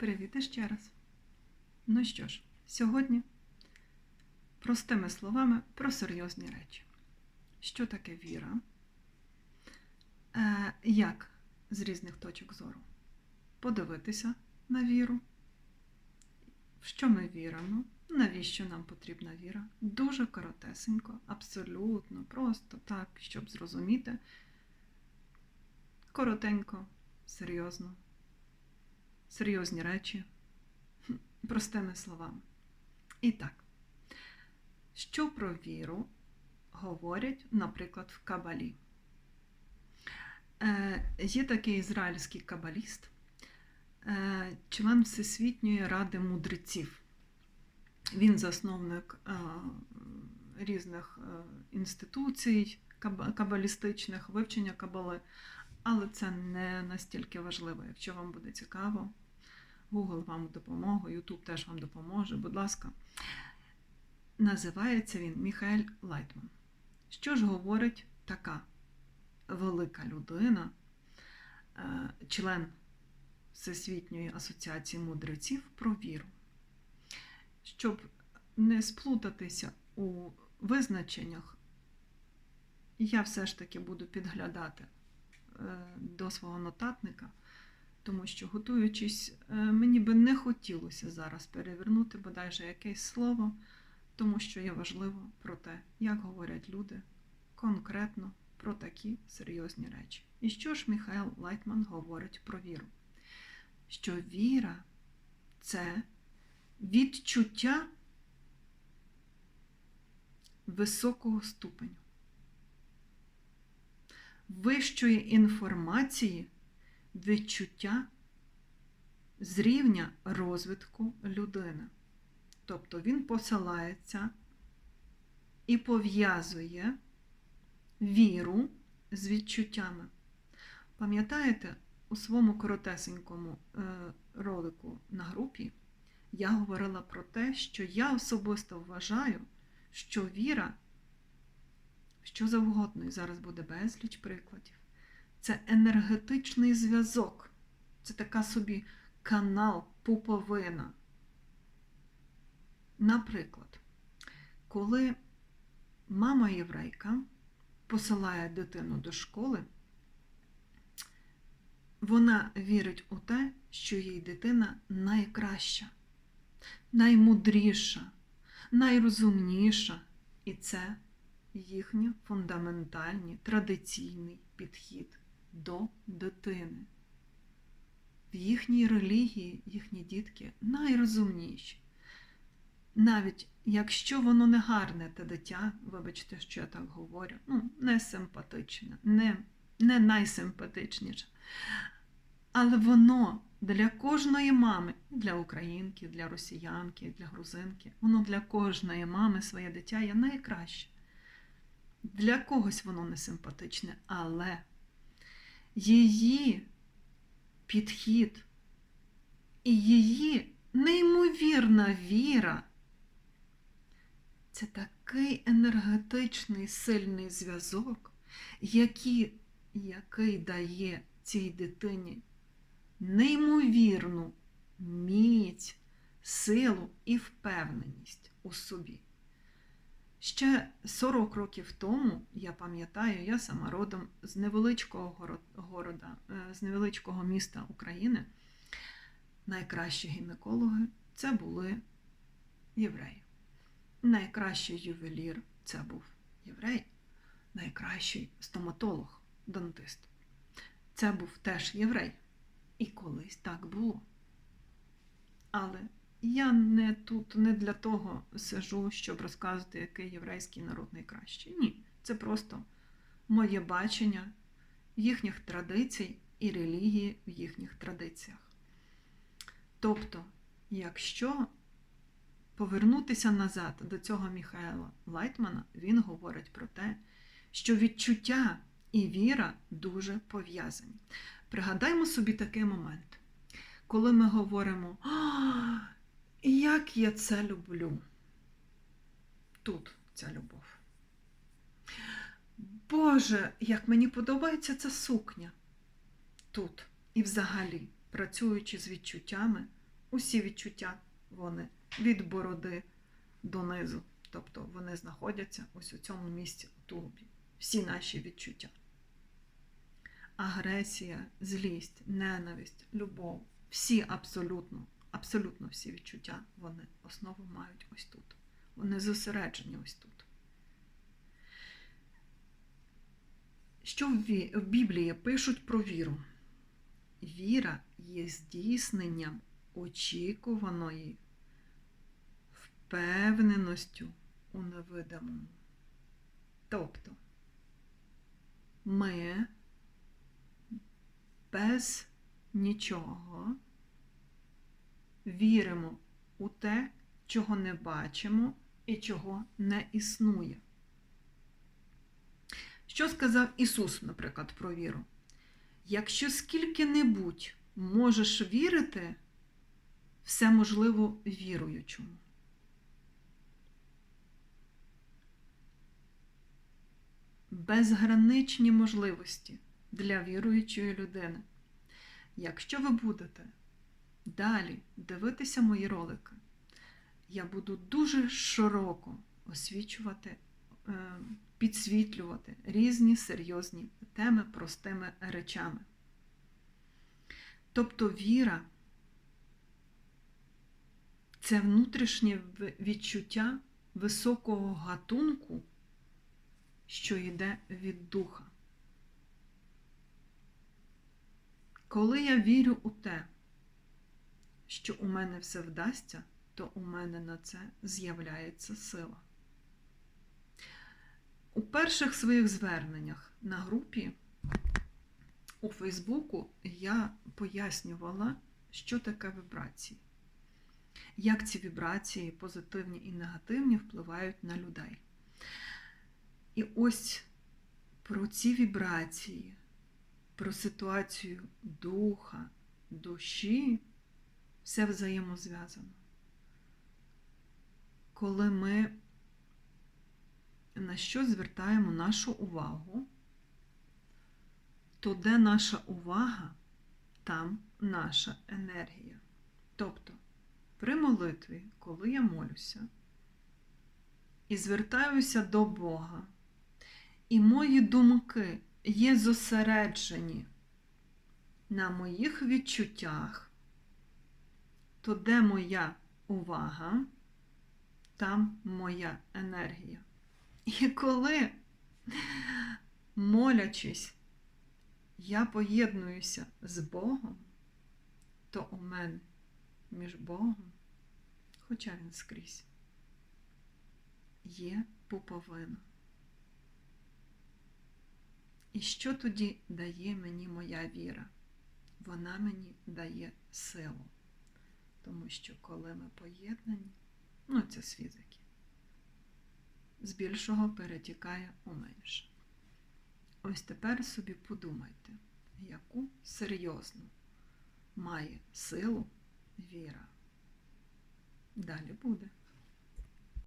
Привіт ще раз. Ну що ж, сьогодні простими словами про серйозні речі. Що таке віра? Е, як з різних точок зору подивитися на віру? В що ми віримо? Навіщо нам потрібна віра? Дуже коротесенько, абсолютно, просто так, щоб зрозуміти. Коротенько, серйозно, серйозні речі, простими словами. І так, що про віру говорять, наприклад, в Кабалі? Е, є такий ізраїльський кабаліст, е, член Всесвітньої ради мудреців. Він засновник е, різних інституцій каба- кабалістичних, вивчення кабали, але це не настільки важливо. Якщо вам буде цікаво, Google вам допомогу, YouTube теж вам допоможе, будь ласка. Називається він Міхаель Лайтман. Що ж говорить така велика людина, е, член Всесвітньої асоціації мудреців про віру? Щоб не сплутатися у визначеннях, я все ж таки буду підглядати е, до свого нотатника, тому що, готуючись, е, мені би не хотілося зараз перевернути бодай же якесь слово, тому що є важливо про те, як говорять люди конкретно про такі серйозні речі. І що ж Михайло Лайтман говорить про віру? Що віра це відчуття високого ступеню, вищої інформації, відчуття з рівня розвитку людини. Тобто він посилається і пов'язує віру з відчуттями. Пам'ятаєте, у своєму коротесенькому е, ролику на групі я говорила про те, що я особисто вважаю, що віра, що завгодно, і зараз буде безліч прикладів, це енергетичний зв'язок, це така собі канал, пуповина. Наприклад, коли мама єврейка посилає дитину до школи, вона вірить у те, що їй дитина найкраща, наймудріша, найрозумніша, і це їхній фундаментальний традиційний підхід до дитини. В їхній релігії їхні дітки найрозумніші. Навіть якщо воно не гарне те дитя, вибачте, що я так говорю, ну, не симпатичне, не, не найсимпатичніше. Але воно для кожної мами, для українки, для росіянки, для грузинки, воно для кожної мами своє дитя є найкраще. Для когось воно не симпатичне, але її підхід і її неймовірна віра це такий енергетичний сильний зв'язок, який, який дає цій дитині неймовірну міць, силу і впевненість у собі. Ще 40 років тому, я пам'ятаю, я сама родом з невеличкого города, е, з невеличкого міста України. Найкращі гінекологи це були євреї. Найкращий ювелір це був єврей, найкращий стоматолог, дантист. Це був теж єврей. І колись так було. Але я не тут не для того сижу, щоб розказувати, який єврейський народ найкращий. Ні, це просто моє бачення їхніх традицій і релігії в їхніх традиціях. Тобто, якщо повернутися назад до цього Міхаела Лайтмана, він говорить про те, що відчуття і віра дуже пов'язані. Пригадаймо собі такий момент, коли ми говоримо, «А, як я це люблю. Тут ця любов. Боже, як мені подобається ця сукня. Тут. І взагалі, працюючи з відчуттями, усі відчуття вони від бороди донизу. Тобто вони знаходяться ось у цьому місці у тулубі. Всі наші відчуття. Агресія, злість, ненависть, любов. Всі абсолютно, абсолютно всі відчуття, вони основу мають ось тут. Вони зосереджені ось тут. Що в Біблії пишуть про віру? Віра є здійсненням очікуваної впевненостю у невидимому. Тобто ми без нічого віримо у те, чого не бачимо і чого не існує. Що сказав Ісус, наприклад, про віру? Якщо скільки-небудь можеш вірити, все можливо віруючому. Безграничні можливості для віруючої людини. Якщо ви будете далі дивитися мої ролики, я буду дуже широко освічувати, е, підсвітлювати різні серйозні теми простими речами. Тобто віра це внутрішнє відчуття високого гатунку, що йде від духа. Коли я вірю у те, що у мене все вдасться, то у мене на це з'являється сила. У перших своїх зверненнях на групі у Фейсбуку я пояснювала, що таке вібрації, як ці вібрації, позитивні і негативні, впливають на людей. І ось про ці вібрації, про ситуацію духа, душі, все взаємозв'язано. Коли ми на що звертаємо нашу увагу, то де наша увага, там наша енергія. Тобто, при молитві, коли я молюся і звертаюся до Бога, і мої думки є зосереджені на моїх відчуттях, то де моя увага, там моя енергія. І коли, молячись, я поєднуюся з Богом, то у мене між Богом, хоча він скрізь, є пуповина. І що тоді дає мені моя віра? Вона мені дає силу. Тому що коли ми поєднані, ну це з фізики, з більшого перетікає у менше. Ось тепер собі подумайте, яку серйозну має силу віра. Далі буде.